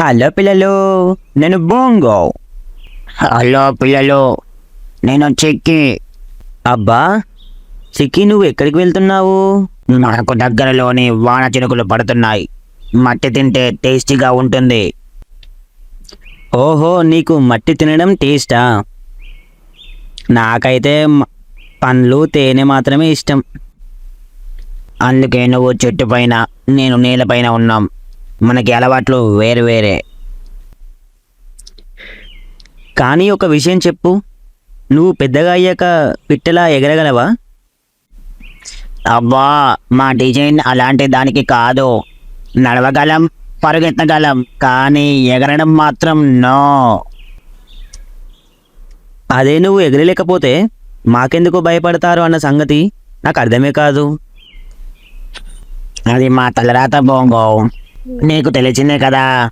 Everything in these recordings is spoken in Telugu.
హలో పిల్లలు నేను బోంగో హలో పిల్లలు నేను చిక్కి అబ్బా చిక్కి నువ్వు ఎక్కడికి వెళ్తున్నావు? నాకు దగ్గరలోని వాన చినుకులు పడుతున్నాయి. మట్టి తింటే టేస్టీగా ఉంటుంది. ఓహో నీకు మట్టి తినడం టేస్టా? నాకైతే మ- పండ్లు తేనె మాత్రమే ఇష్టం. అందుకే నువ్వు చెట్టు పైన నేను నేలపైన ఉన్నాం. మనకి అలవాట్లు వేరు వేరే. కానీ ఒక విషయం చెప్పు. నువ్వు పెద్దగా అయ్యాక పిట్టలా ఎగరగలవా? అబ్బా మా డిజైన్ అలాంటి దానికి కాదు. నడవగలం పరుగెత్తగలం కానీ ఎగరడం మాత్రం నో. అదే నువ్వు ఎగరలేకపోతే మాకెందుకు భయపడతారు అన్న సంగతి నాకు అర్థమే కాదు. అది మా తలరాత బోంగో. నీకు తెలిసిందే కదా.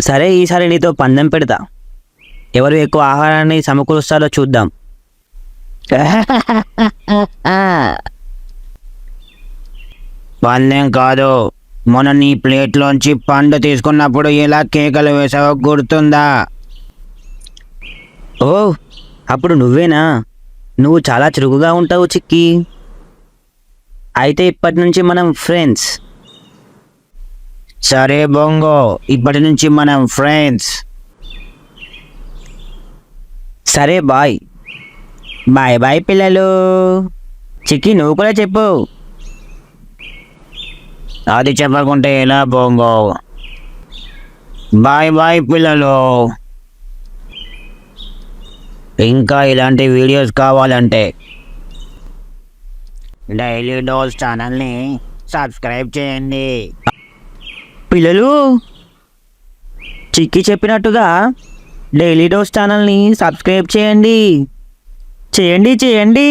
సరే ఈసారి నీతో పందెం పెడతా. ఎవరు ఎక్కువ ఆహారాన్ని సమకూరుస్తారో చూద్దాం. పందెం కాదు. మొన్న నీ ప్లేట్లోంచి పండు తీసుకున్నప్పుడు ఇలా కేకలు వేసావో గుర్తుందా? ఓ అప్పుడు నువ్వేనా? నువ్వు చాలా చురుకుగా ఉంటావు చిక్కి. అయితే ఇప్పటి నుంచి మనం ఫ్రెండ్స్ సరే బొంగో ఇప్పటి నుంచి మనం ఫ్రెండ్స్ సరే బాయ్. బాయ్ బాయ్ పిల్లలు. చిక్కి నువ్వు కూడా చెప్పు. అది చెప్పకుంటే ఎలా బొంగో? బాయ్ బాయ్ పిల్లలు. ఇంకా ఇలాంటి వీడియోస్ కావాలంటే డైలీ డోల్స్ ఛానల్ని సబ్స్క్రైబ్ చేయండి. పిల్లలు చిక్కి చెప్పినట్టుగా డైలీ డోస్ ఛానల్ని సబ్స్క్రైబ్ చేయండి. చేయండి చేయండి.